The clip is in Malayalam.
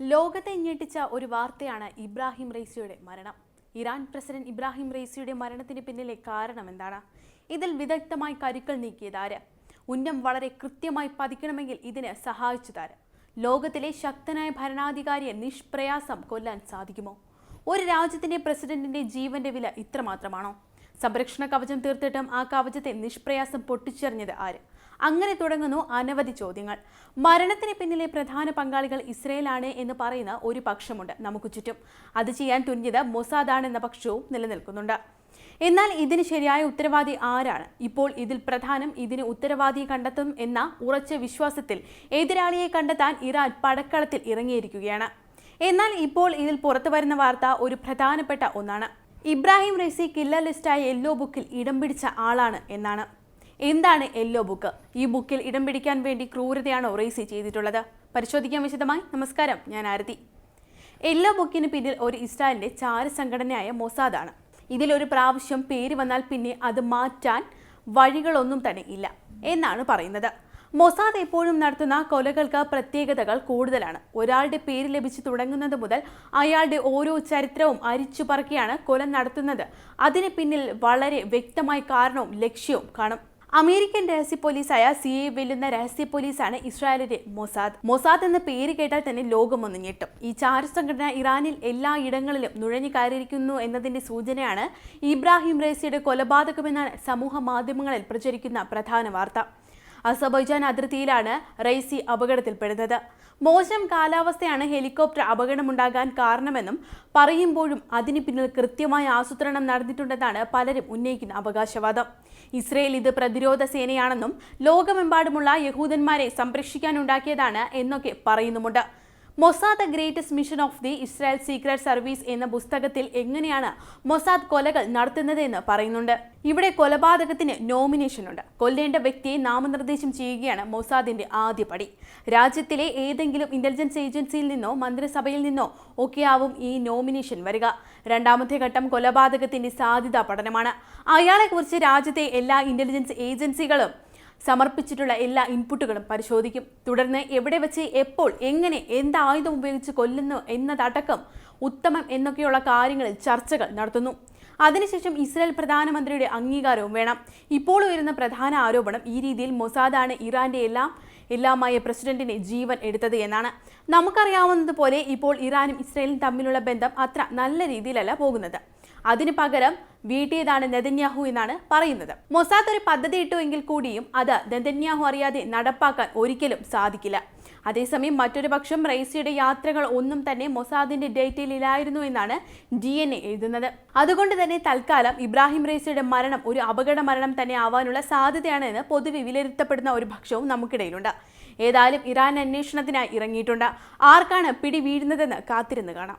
ലോകത്തെ ഞെട്ടിച്ച ഒരു വാർത്തയാണ് ഇബ്രാഹിം റൈസിയുടെ മരണം. ഇറാൻ പ്രസിഡന്റ് ഇബ്രാഹിം റൈസിയുടെ മരണത്തിന് പിന്നിലെ കാരണം എന്താണ്? ഇതിൽ വിദഗ്ധമായി കരുക്കൾ നീക്കിയതാര് ഉന്നം വളരെ കൃത്യമായി പതിക്കണമെങ്കിൽ ഇതിന് സഹായിച്ചതാര് ലോകത്തിലെ ശക്തനായ ഭരണാധികാരിയെ നിഷ്പ്രയാസം കൊല്ലാൻ സാധിക്കുമോ? ഒരു രാജ്യത്തിന്റെ പ്രസിഡന്റിന്റെ ജീവന്റെ വില ഇത്രമാത്രമാണോ? സംരക്ഷണ കവചം തീർത്തിട്ടും ആ കവചത്തെ നിഷ്പ്രയാസം പൊട്ടിച്ചെറിഞ്ഞത് ആര്? അങ്ങനെ തുടങ്ങുന്നു അനവധി ചോദ്യങ്ങൾ. മരണത്തിന് പിന്നിലെ പ്രധാന പങ്കാളികൾ ഇസ്രയേലാണ് എന്ന് പറയുന്ന ഒരു പക്ഷമുണ്ട് നമുക്ക് ചുറ്റും. അത് ചെയ്യാൻ തുനിഞ്ഞത് മൊസാദാണെന്ന പക്ഷവും നിലനിൽക്കുന്നുണ്ട്. എന്നാൽ ഇതിന് ശരിയായ ഉത്തരവാദി ആരാണ്? ഇപ്പോൾ ഇതിൽ പ്രധാനം ഇതിന് ഉത്തരവാദിയെ കണ്ടെത്തും എന്ന ഉറച്ച വിശ്വാസത്തിൽ എതിരാളിയെ കണ്ടെത്താൻ ഇറാൻ പടക്കളത്തിൽ ഇറങ്ങിയിരിക്കുകയാണ്. എന്നാൽ ഇപ്പോൾ ഇതിൽ പുറത്തു വരുന്ന വാർത്ത ഒരു പ്രധാനപ്പെട്ട ഒന്നാണ്. ഇബ്രാഹിം റെസി കില്ലർ ലിസ്റ്റായ യെല്ലോ ബുക്കിൽ ഇടം പിടിച്ച ആളാണ് എന്നാണ്. എന്താണ് യെല്ലോ ബുക്ക് ഈ ബുക്കിൽ ഇടം പിടിക്കാൻ വേണ്ടി ക്രൂരതയാണോ റേസി ചെയ്തിട്ടുള്ളത്? പരിശോധിക്കാൻ വിശദമായി. നമസ്കാരം. ഞാൻ ആരതി. യെല്ലോ ബുക്കിന് പിന്നിൽ ഒരു ഇസ്രായേലിന്റെ ചാരസംഘടനയായ മൊസാദാണ് ഇതിലൊരു പ്രാവശ്യം പേര് വന്നാൽ പിന്നെ അത് മാറ്റാൻ വഴികളൊന്നും തന്നെ ഇല്ല എന്നാണ് പറയുന്നത്. മൊസാദ് എപ്പോഴും നടത്തുന്ന കൊലകൾക്ക് പ്രത്യേകതകൾ കൂടുതലാണ്. ഒരാളുടെ പേര് ലഭിച്ചു തുടങ്ങുന്നത് മുതൽ അയാളുടെ ഓരോ ചരിത്രവും അരിച്ചു പറക്കിയാണ് കൊല നടത്തുന്നത്. അതിന് പിന്നിൽ വളരെ വ്യക്തമായ കാരണവും ലക്ഷ്യവും കാണും. അമേരിക്കൻ രഹസ്യ പോലീസായ സി എ വെല്ലുന്ന രഹസ്യ പോലീസാണ് ഇസ്രായേലിന്റെ മൊസാദ്. മൊസാദ് എന്ന പേര് കേട്ടാൽ തന്നെ ലോകമൊന്ന് ഞെട്ടും. ഈ ചാര സംഘടന ഇറാനിൽ എല്ലാ ഇടങ്ങളിലും നുഴഞ്ഞു കയറിയിരിക്കുന്നു എന്നതിന്റെ സൂചനയാണ് ഇബ്രാഹിം റേസിയുടെ കൊലപാതകമെന്നാണ് സമൂഹ മാധ്യമങ്ങളിൽ പ്രചരിക്കുന്ന പ്രധാന വാർത്ത. അസബൈജാൻ അതിർത്തിയിലാണ് റൈസി അപകടത്തിൽപ്പെടുന്നത്. മോശം കാലാവസ്ഥയാണ് ഹെലികോപ്റ്റർ അപകടമുണ്ടാകാൻ കാരണമെന്നും പറയുമ്പോഴും അതിന് പിന്നിൽ കൃത്യമായ ആസൂത്രണം നടന്നിട്ടുണ്ടെന്നാണ് പലരും ഉന്നയിക്കുന്ന അവകാശവാദം. ഇസ്രയേൽ ഇത് പ്രതിരോധ സേനയാണെന്നും ലോകമെമ്പാടുമുള്ള യഹൂദന്മാരെ സംരക്ഷിക്കാനുണ്ടാക്കിയതാണ് എന്നൊക്കെ പറയുന്നുമുണ്ട്. Mossad greatest mission of the Israel secret service എന്ന പുസ്തകത്തിൽ എങ്ങനെയാണ് മൊസാദ് കൊലകൾ നടത്തുന്നതെന്ന് പറയുന്നുണ്ട്. ഇവിടെ കൊലപാതകത്തിന് നോമിനേഷൻ ഉണ്ട്. കൊല്ലേണ്ട വ്യക്തിയെ നാമനിർദ്ദേശം ചെയ്യുകയാണ് മൊസാദിന്റെ ആദ്യ പടി. രാജ്യത്തിലെ ഏതെങ്കിലും ഇന്റലിജൻസ് ഏജൻസിയിൽ നിന്നോ മന്ത്രിസഭയിൽ നിന്നോ ഒക്കെയാവും ഈ നോമിനേഷൻ വരിക. രണ്ടാമത്തെ ഘട്ടം കൊലപാതകത്തിന്റെ സാധ്യതാ പഠനമാണ്. അയാളെക്കുറിച്ച് രാജ്യത്തെ എല്ലാ ഇന്റലിജൻസ് ഏജൻസികളും സമർപ്പിച്ചിട്ടുള്ള എല്ലാ ഇൻപുട്ടുകളും പരിശോധിക്കും. തുടർന്ന് എവിടെ വെച്ച് എപ്പോൾ എങ്ങനെ എന്ത് ആയുധം ഉപയോഗിച്ച് കൊല്ലുന്നു എന്നതടക്കം ഉത്തമം എന്നൊക്കെയുള്ള കാര്യങ്ങളിൽ ചർച്ചകൾ നടത്തുന്നു. അതിനുശേഷം ഇസ്രായേൽ പ്രധാനമന്ത്രിയുടെ അംഗീകാരവും വേണം. ഇപ്പോൾ ഉയരുന്ന പ്രധാന ആരോപണം ഈ രീതിയിൽ മൊസാദാണ് ഇറാന്റെ എല്ലാം എല്ലാമായ പ്രസിഡന്റിനെ ജീവൻ എടുത്തത് എന്നാണ്. നമുക്കറിയാവുന്നതുപോലെ ഇപ്പോൾ ഇറാനും ഇസ്രായേലും തമ്മിലുള്ള ബന്ധം അത്ര നല്ല രീതിയിലല്ല പോകുന്നത്. അതിന് പകരം വീട്ടിയതാണ് നെതന്യാഹു എന്നാണ് പറയുന്നത്. മൊസാദ് ഒരു പദ്ധതി ഇട്ടുവെങ്കിൽ കൂടിയും അത് നെതന്യാഹു അറിയാതെ നടപ്പാക്കാൻ ഒരിക്കലും സാധിക്കില്ല. അതേസമയം മറ്റൊരു പക്ഷം റൈസിയുടെ യാത്രകൾ ഒന്നും തന്നെ മൊസാദിന്റെ ഡേറ്റയിലില്ലായിരുന്നു എന്നാണ് ഡി എൻ എ എഴുതുന്നത്. അതുകൊണ്ട് തന്നെ തൽക്കാലം ഇബ്രാഹിം റൈസിയുടെ മരണം ഒരു അപകട മരണം തന്നെ ആവാനുള്ള സാധ്യതയാണ് എന്ന് പൊതുവെ വിലയിരുത്തപ്പെടുന്ന ഒരു പക്ഷവും നമുക്കിടയിലുണ്ട്. ഏതായാലും ഇറാൻ അന്വേഷണത്തിനായി ഇറങ്ങിയിട്ടുണ്ട്. ആർക്കാണ് പിടി വീഴുന്നതെന്ന് കാത്തിരുന്ന് കാണാം.